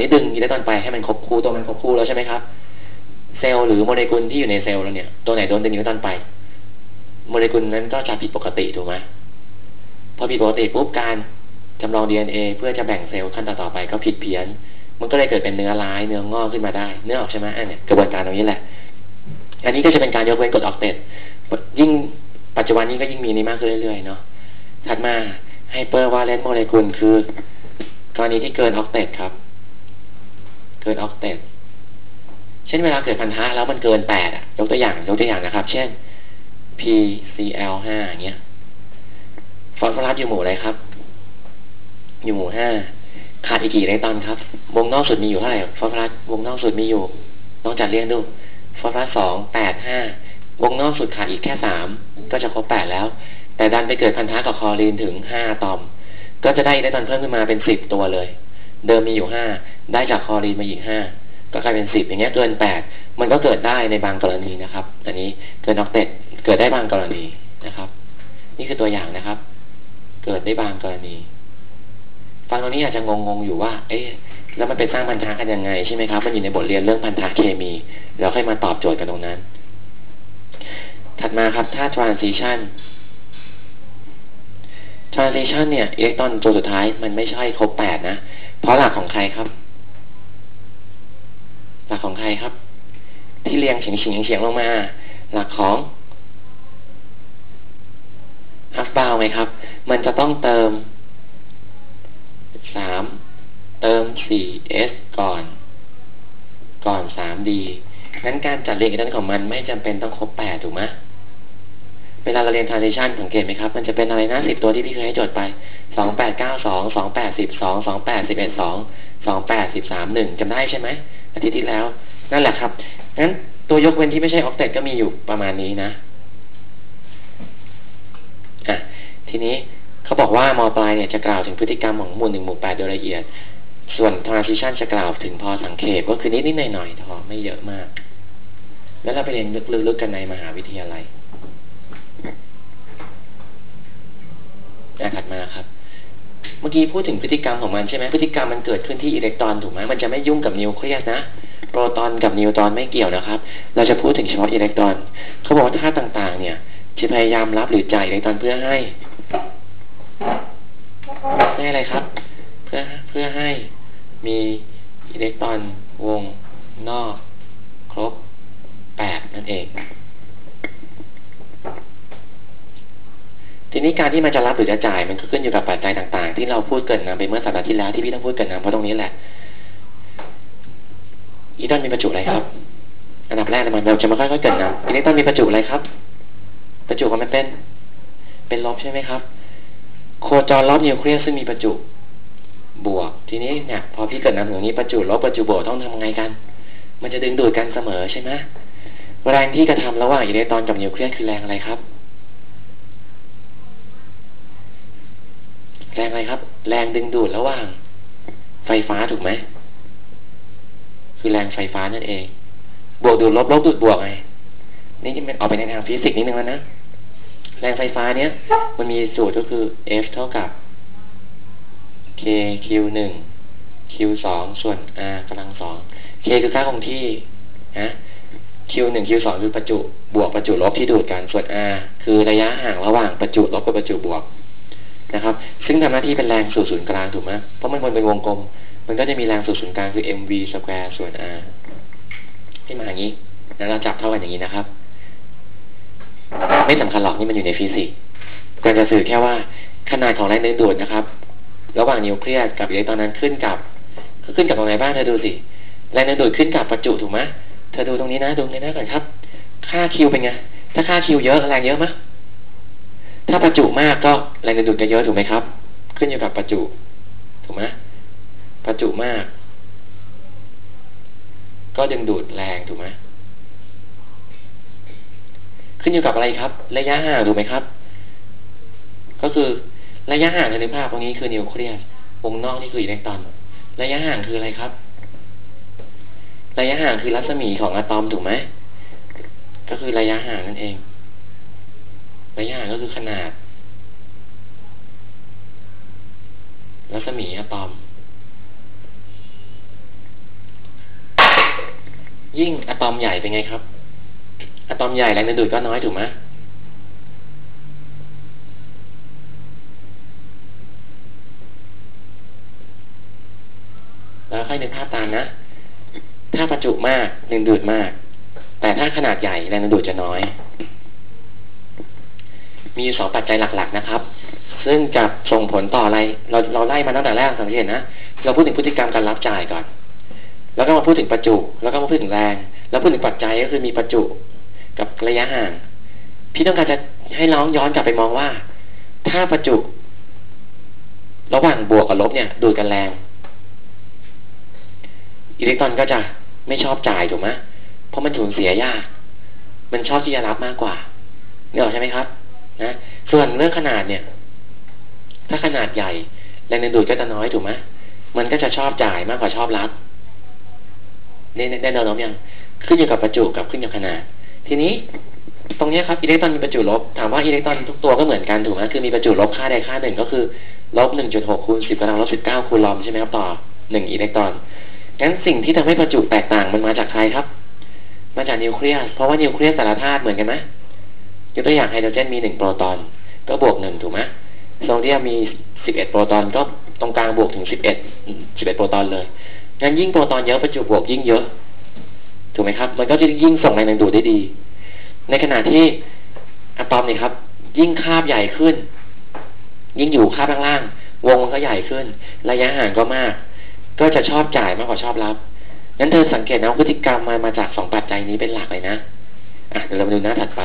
นี้ดึงอิเล็กตรอนไปให้มันครบคู่ตัวมันครบคู่แล้วใช่ไหมครับ เซลล์หรือโมเลกุลที่อยู่ในเซลล์เราเนี่ยตัวไหนโดนดึงอิเล็กตรอนไป โมเลกุลนั้นก็จะผิดปกติถูกไหมพอผิดปกติปุ๊บการจำลอง DNA เพื่อจะแบ่งเซลล์ขั้นต่อๆไปก็ผิดเพี้ยน มันก็เลยเกิดเป็นเนื้อร้ายเนื้องอกขึ้นมาได้ เนื้อออกใช่ไหมอันนี้กระบวนการตรงนี้แหละ อันนี้ก็จะเป็นการยกเว้นกฎออกเตดยิ่งปัจจุบันนี้ก็ยิ่งมีนี้มากขึ้นเรื่อยๆเนาะถัดมาไฮเปอร์วาเลนต์โมเลกุลคือ กรณีที่เกินออกเตดครับ เกินออกเตดเช่นเวลาเกิดพันธะแล้วมันเกินแปดอะยกตัวอย่างยกตัวอย่างนะครับ เช่น PCl ห้าอย่างเงี้ย ฟอสฟอรัสอยู่หมู่อะไรครับ อยู่หมู่ห้าขาดอีกกี่อิเล็กตอนครับ วงนอกสุดมีอยู่เท่าไหร่ ฟอสฟอรัส วงนอกสุดมีอยู่ต้องจัดเรียงดู ฟอสฟอรัสสองแปดห้าวงนอกสุดขาดอีกแค่สามก็จะครบแปดแล้ว แต่ดันไปเกิดพันธะกับคอรีนถึงห้าตอม ก็จะได้อิเล็กตอนเพิ่มขึ้นมาเป็นสิบตัวเลย เดิมมีอยู่ห้าได้จากคอรีนมาอีกห้าก็กลายเป็นสิบอย่างเงี้ยเกินแปดมันก็เกิดได้ในบางกรณีนะครับ อันนี้เกินออกเต็ดเกิดได้บางกรณีนะครับ นี่คือตัวอย่างนะครับ เกิดได้บางกรณี ฟังตรงนี้อาจจะงงๆอยู่ว่า เอ๊ะแล้วมันไปสร้างพันธะกันยังไงใช่ไหมครับ มันอยู่ในบทเรียนเรื่องพันธะเคมีเราค่อยมาตอบโจทย์กันตรงนั้น ถัดมาครับถ้า transition transition เนี่ยอิเล็กตรอนตัวสุดท้ายมันไม่ใช่ครบแปดนะ เพราะหลักของใครครับ หลักของใครครับ ที่เรียงเฉียงเฉียงเฉียงลงมา หลักของฮัฟบาวไหมครับ มันจะต้องเติมสามเติมสี่เอสก่อน ก่อนสามดีนั้นการจัดเรียงอิเล็กตรอนของมันไม่จำเป็นต้องครบแปดถูกไหม เวลาเราเรียน transition สังเกตไหมครับ มันจะเป็นอะไรนะสิบตัวที่พี่เคยให้จดไปสองแปดเก้าสองสองแปดสิบสองสองแปดสิบเอ็ดสองสองแปดสิบสามหนึ่งจำได้ใช่ไหมอาทิตย์ที่แล้ว นั่นแหละครับงั้นตัวยกเว้นที่ไม่ใช่ออกเตก็มีอยู่ประมาณนี้นะอะทีนี้เขาบอกว่ามอปลายเนี่ยจะกล่าวถึงพฤติกรรมของหมู่หนึ่งหมู่แปดโดยละเอียด ส่วน transition จะกล่าวถึงพอสังเขปก็คือนิดๆหน่อยๆพอไม่เยอะมาก แล้วเราไปเรียนลึกๆกันในมหาวิทยาลัย ถัดมาครับ เมื่อกี้พูดถึงพฤติกรรมของมันใช่ไหมพฤติกรรมมันเกิดขึ้นที่อิเล็กตรอนถูกไหมมันจะไม่ยุ่งกับนิวเคลียสนะโปรตอนกับนิวตรอนไม่เกี่ยวนะครับ เราจะพูดถึงเฉพาะอิเล็กตรอนเขาบอกว่าธาตุต่างๆ เนี่ยจะพยายามรับหรือจ่ายอิเล็กตรอนเพื่อให้ให้อะไรครับ เพื่อเพื่อให้มีอิเล็กตรอนวงนอก ครบแปดนั่นเอง ทีนี้การที่มันจะรับหรือจะจ่ายมันก็ขึ้นอยู่กับปัจจัยต่าง ๆ ที่เราพูดเกินนะไปเมื่อสัปดาห์ที่แล้วที่พี่ต้องพูดเกินนะเพราะตรงนี้แหละ อีตอนมีประจุอะไรครับ อันดับแรกมันเราจะมาค่อยๆเกินนะทีต้องมีประจุอะไรครับ ประจุของมันเป็น เป็นลบใช่ไหมครับ โคจรรอบนิวเคลียสซึ่งมีประจุ บวก ทีนี้เนี่ย พอพี่เกิดนำตรงนี้ประจุลบประจุบวกต้องทำไงกัน มันจะดึงดูดกันเสมอใช่ไหมแรงที่กระทำระหว่างอิเล็กตรอนกับนิวเคลียสคือแรงอะไรครับ แรงอะไรครับ แรงดึงดูดระหว่าง ไฟฟ้าถูกไหมคือแรงไฟฟ้านั่นเอง บวกดูดลบลบดูดบวกไงนี่จะเป็นออกไปในทางฟิสิกส์นิดนึงแล้วนะแรงไฟฟ้าเนี้ยมันมีสูตรก็คือ F เท่ากับ K Q หนึ่ง Q สองส่วน R กำลังสอง K คือค่าคงที่นะ Q หนึ่ง Q สองคือประจุบวกประจุลบที่ดูดกันส่วน R คือระยะห่างระหว่างประจุลบกับประจุบวก นะครับ ซึ่งทำหน้าที่เป็นแรงสู่ศูนย์กลางถูกไหมเพราะมันเป็นวงกลม มันก็จะมีแรงสู่ศูนย์กลางคือ mv square ส่วน r ที่มาอย่างนี้ แล้วเราจับเท่ากันอย่างนี้นะครับ ไม่สำคัญหรอกนี่มันอยู่ในฟิสิกส์ควรจะสื่อแค่ว่าขนาดของแรงดึงดูดนะครับ ระหว่างนิวเคลียสกับอิเล็กตรอนนั้นขึ้นกับขึ้นกับตรงไหนบ้างเธอดูสิแรงดึงดูดขึ้นกับประจุถูกไหมเธอดูตรงนี้นะดูตรงนี้นะก่อนครับ ค่าคิวเป็นไง ถ้าค่าคิวเยอะแรงเยอะไหม ถ้าประจุมากก็แรงดึงดูดก็เยอะถูกไหมครับ ขึ้นอยู่กับประจุ ถูกไหมประจุมาก ก็ดึงดูดแรงถูกไหมขึ้นอยู่กับอะไรครับ ระยะห่างถูกไหมครับ ก็คือระยะห่างในภาพตรงนี้คือนิวเคลียสวงนอกนี่คืออิเล็กตรอน ระยะห่างคืออะไรครับ ระยะห่างคือรัศมีของอะตอมถูกไหมก็คือระยะห่างนั่นเอง ระยะห่างก็คือขนาด รัศมีอะตอม ยิ่งอะตอมใหญ่เป็นไงครับอะตอมใหญ่แรงดึงดูดก็น้อยถูกไหมแล้วค่อยนึกภาพตามนะ ถ้าประจุมากดึงดูดมาก แต่ถ้าขนาดใหญ่แรงดึงดูดจะน้อย มีสองปัจจัยหลักๆนะครับ ซึ่งจะส่งผลต่ออะไร เราเราไล่มาตั้งแต่แรกสังเกตนะ เราพูดถึงพฤติกรรมการรับจ่ายก่อน แล้วก็มาพูดถึงประจุ แล้วก็มาพูดถึงแรง แล้วพูดถึงปัจจัยก็คือมีประจุกับระยะห่าง พี่ต้องการจะให้น้องย้อนกลับไปมองว่า ถ้าประจุ ระหว่างบวกกับลบเนี่ย ดูดกันแรง อิเล็กตรอนก็จะไม่ชอบจ่ายถูกไหมเพราะมันสูญเสียยาก มันชอบที่จะรับมากกว่าเนี่ยใช่ไหมครับ นะ ส่วนเรื่องขนาดเนี่ย ถ้าขนาดใหญ่แรงดึงดูดก็จะน้อยถูกไหมมันก็จะชอบจ่ายมากกว่าชอบรับนี่ได้แนวโน้มยังขึ้นอยู่กับประจุกับขึ้นอยู่ขนาด ทีนี้ ตรงนี้ครับอิเล็กตรอนมีประจุลบถามว่าอิเล็กตรอนทุกตัวก็เหมือนกันถูกไหมคือมีประจุลบค่าใดค่าหนึ่งก็คือลบหนึ่งจุดหกคูณสิบกำลังลบสิบเก้าคูณลอมใช่ไหมครับต่อหนึ่งอิเล็กตรอนงั้นสิ่งที่ทำให้ประจุแตกต่างมันมาจากใครครับ มาจากนิวเคลียสเพราะว่านิวเคลียสแต่ละธาตุเหมือนกันไหม ยกตัวอย่างไฮโดรเจนมีหนึ่งโปรตอน ก็บวกหนึ่งถูกไหมโซเดียมมีสิบเอ็ดโปรตอนก็ตรงกลางบวกถึงสิบเอ็ดสิบเอ็ดโปรตอนเลยงั้นยิ่งโปรตอนเยอะประจุบวกยิ่งเยอะ ถูกไหมครับ มันก็จะยิ่งส่งแรงดึงดูดได้ดี ในขณะที่อะตอมนี่ครับ ยิ่งคาบใหญ่ขึ้น ยิ่งอยู่คาบล่างๆวงมันก็ใหญ่ขึ้น ระยะห่างก็มาก ก็จะชอบจ่ายมากกว่าชอบรับงั้นเธอสังเกตนะพฤติกรรมมามาจากสองปัจจัยนี้เป็นหลักเลยนะอะเดี๋ยวเรามาดูหน้าถัดไป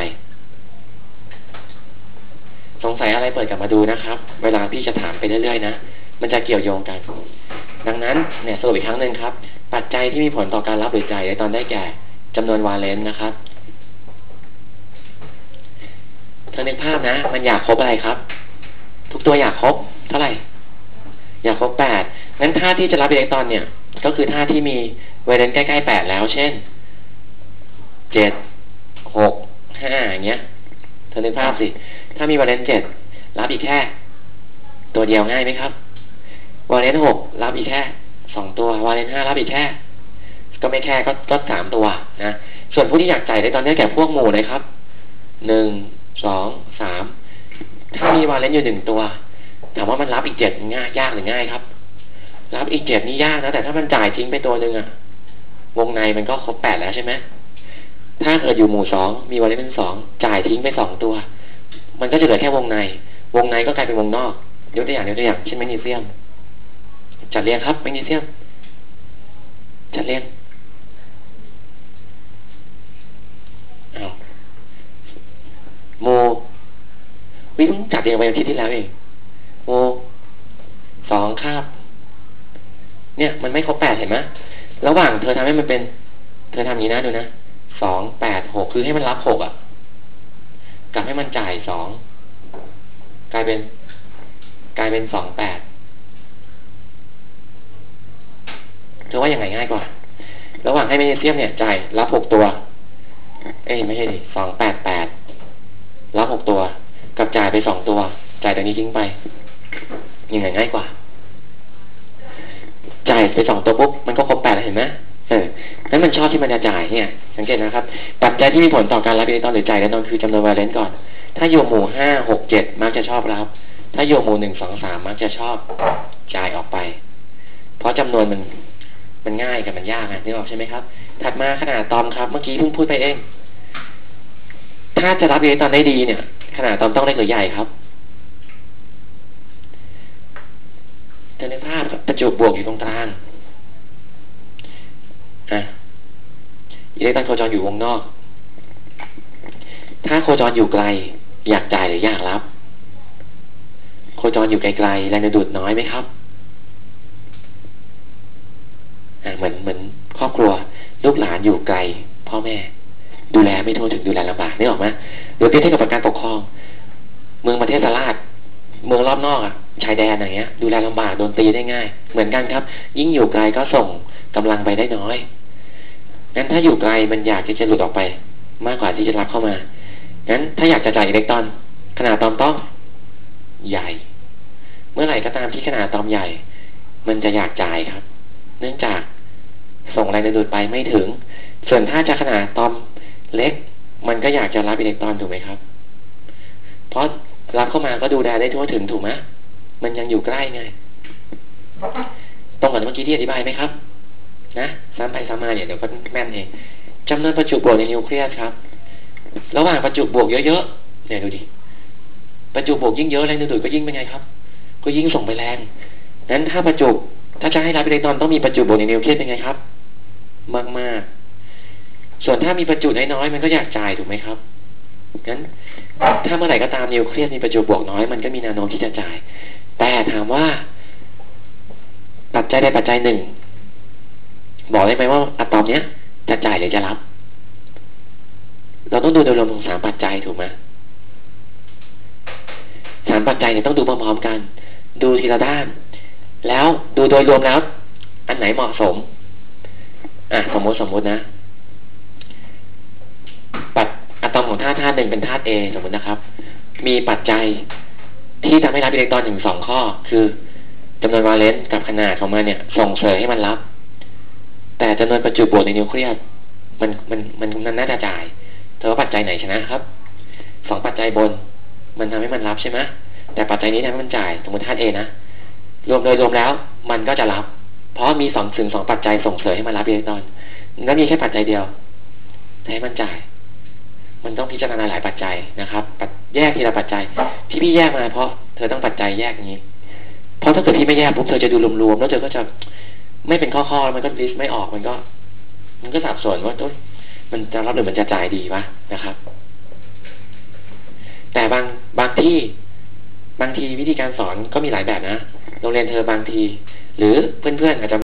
สงสัยอะไรเปิดกลับมาดูนะครับ เวลาพี่จะถามไปเรื่อยๆนะ มันจะเกี่ยวโยงกัน ดังนั้นเนี่ยสรุปอีกครั้งหนึ่งครับ ปัจจัยที่มีผลต่อการรับหรือจ่ายในตอนได้แก่จำนวนวาเลนต์นะครับเธอนึกภาพนะ มันอยากครบอะไรครับ ทุกตัวอยากครบเท่าไหร่ อยากครบแปดงั้นท่าที่จะรับอิเล็กตรอนเนี่ย ก็คือท่าที่มีเวเลนใกล้ๆแปดแล้ว เช่นเจ็ดหกห้าอย่างเงี้ยเธอนึกภาพสิ ถ้ามีวาเลนเจ็ดรับอีกแค่ ตัวเดียวง่ายไหมครับ วาเลนหกรับอีกแค่สองตัว วาเลนห้ารับอีกแค่ ก็ไม่แค่ก็ก็สามตัวนะส่วนผู้ที่อยากจ่ายในตอนนี้แก่พวกหมู่เลยครับหนึ่งสองสามถ้ามีวาเลนอยู่หนึ่งตัวถามว่ามันรับอีกเจ็ดง่ายยากหรือง่ายครับ รับอีกเจ็ดนี่ยากนะแต่ถ้ามันจ่ายทิ้งไปตัวหนึ่งอะวงในมันก็ครบแปดแล้วใช่ไหมถ้าเกิดอยู่หมู่สองมีวอลเลย์เป็นสองจ่ายทิ้งไปสองตัว มันก็จะเหลือแค่วงใน วงในก็กลายเป็นวงนอกยกตัวอย่างยกตัวอย่างเช่นแมกนีเซียม จัดเรียงครับแมกนีเซียม จัดเรียงอาโมวิ่งจัดเรียงไปวันที่ที่แล้วเองโมสองคาบ เนี่ย มันไม่ครบแปดเห็นไหมระหว่างเธอทำให้มันเป็น เธอทำอย่างนี้นะดูนะสองแปดหกคือให้มันรับหกอะ กับให้มันจ่ายสองกลายเป็น กลายเป็นสองแปดเธอว่ายังไงง่ายกว่า ระหว่างให้แมกนีเซียมเนี่ยจ่ายรับหกตัว เอ้ยไม่ใช่ดิสองแปดแปดรับหกตัว กับจ่ายไปสองตัว จ่ายตรงนี้ทิ้งไปยังไงง่ายกว่า จ่ายไปสองตัวปุ๊บมันก็ครบแปดเห็นไหม เออนั้นมันชอบที่มันจะจ่ายเนี่ยสังเกตนะครับ ปัจจัยที่มีผลต่อการรับอิเล็กตรอนหรือจ่ายอิเล็กตรอนคือจำนวนวาเลนต์ก่อน ถ้าอยู่หมู่ห้าหกเจ็ดมักจะชอบรับ ถ้าอยู่หมู่หนึ่งสองสามมักจะชอบจ่ายออกไป เพราะจำนวนมันมันง่ายกับมันยากอะนึกออกใช่ไหมครับ ถัดมาขนาดตอมครับ เมื่อกี้เพิ่งพูดไปเอง ถ้าจะรับอิเล็กตรอนได้ดีเนี่ย ขนาดตอมต้องเล็กหรือใหญ่ครับจะในภาพประจุบวกอยู่ตรงกลาง อะอิเล็กตรอนโคจรอยู่วงนอก ถ้าโคจรอยู่ไกล อยากจ่ายหรืออยากรับ โคจรอยู่ไกลๆแรงดูดน้อยไหมครับเหมือนเหมือนครอบครัว ลูกหลานอยู่ไกล พ่อแม่ ดูแลไม่ทั่วถึงดูแลลำบากนี่ออกไหมหรือเทียบเทียบกับการปกครอง เมืองประเทศสลาดเมืองรอบนอกอะ ชายแดนอย่างเงี้ย ดูแลลำบากโดนตีได้ง่าย เหมือนกันครับ ยิ่งอยู่ไกลก็ส่งกำลังไปได้น้อยงั้นถ้าอยู่ไกลมันอยากที่จะหลุดออกไป มากกว่าที่จะรับเข้ามางั้นถ้าอยากจะจ่ายอิเล็กตรอน ขนาดตอมต้อง ใหญ่ เมื่อไหร่ก็ตามที่ขนาดตอมใหญ่ มันจะอยากจ่ายครับ เนื่องจากส่งแรงดึงดูดไปไม่ถึง ส่วนถ้าจะขนาดตอมเล็ก มันก็อยากจะรับอิเล็กตรอนถูกไหมครับ เพราะรับเข้ามาก็ดูแลได้ทั่วถึงถูกไหม มันยังอยู่ใกล้ไงตรงกับเมื่อกี้ที่อธิบายไหมครับ นะซ้ำไปซ้ำมาเนี่ยเดี๋ยวก็แม่นเองจำนวนประจุบวกในนิวเคลียสครับ ระหว่างประจุบวกเยอะๆเนี่ยดูดิประจุบวกยิ่งเยอะแรงดึงดูดก็ยิ่งเป็นไงครับ ก็ยิ่งส่งไปแรงนั้นถ้าประจุถ้าจะให้รับอิเล็กตรอนต้องมีประจุบวกในนิวเคลียสเป็นไงครับ มากมากๆส่วนถ้ามีประจุน้อยๆมันก็อยากจ่ายถูกไหมครับงั้นถ้าเมื่อไหร่ก็ตามนิวเคลียสมีประจุบวกน้อยมันก็มีแนวโน้มที่จะจ่าย แต่ถามว่า ปัจจัยใดปัจจัยหนึ่ง บอกได้ไหมว่าอะตอมเนี้ยจะจ่ายหรือจะรับ เราต้องดูโดยรวมของสามปัจจัยถูกไหมสามปัจจัยเนี่ยต้องดูพร้อมๆกัน ดูทีละด้าน แล้วดูโดยรวมแล้ว อันไหนเหมาะสม อะสมมติสมมตินะ ปัจอะตอมของธาตุธาตุหนึ่งเป็นธาตุ A สมมตินะครับ มีปัจจัย ที่ทำให้รับอิเล็กตรอนถึงสองข้อ คือจำนวนวาเลนต์กับขนาดของมันเนี่ยส่งเสริมให้มันรับ แต่จำนวนประจุบวกในนิวเคลียสมันมันมันมันน่าจะจ่ายเธอว่าปัจจัยไหนชนะครับสองปัจจัยบน มันทำให้มันรับใช่ไหมแต่ปัจจัยนี้ทำให้มันจ่ายสมมติธาตุ A นะรวมโดยรวมแล้ว มันก็จะรับ เพราะมีสองถึงสองปัจจัยส่งเสริมให้มันรับอิเล็กตรอนแล้วมีแค่ปัจจัยเดียวให้มันจ่าย มันต้องพิจารณาหลายปัจจัยนะครับ แยกทีละปัจจัย ที่พี่แยกมาเพราะเธอต้องปัจจัยแยกนี้ เพราะถ้าเกิดพี่ไม่แยกปุ๊บเธอจะดูรวมๆแล้วเธอก็จะไม่เป็นข้อๆมันก็ลิสต์ไม่ออกมันก็ มันก็สับสนว่าต้นมันจะรับหรือมันจะจ่ายดีวะนะครับ แต่บางบางที่บางทีวิธีการสอนก็มีหลายแบบนะโรงเรียนเธอบางที หรือเพื่อนๆอาจจะ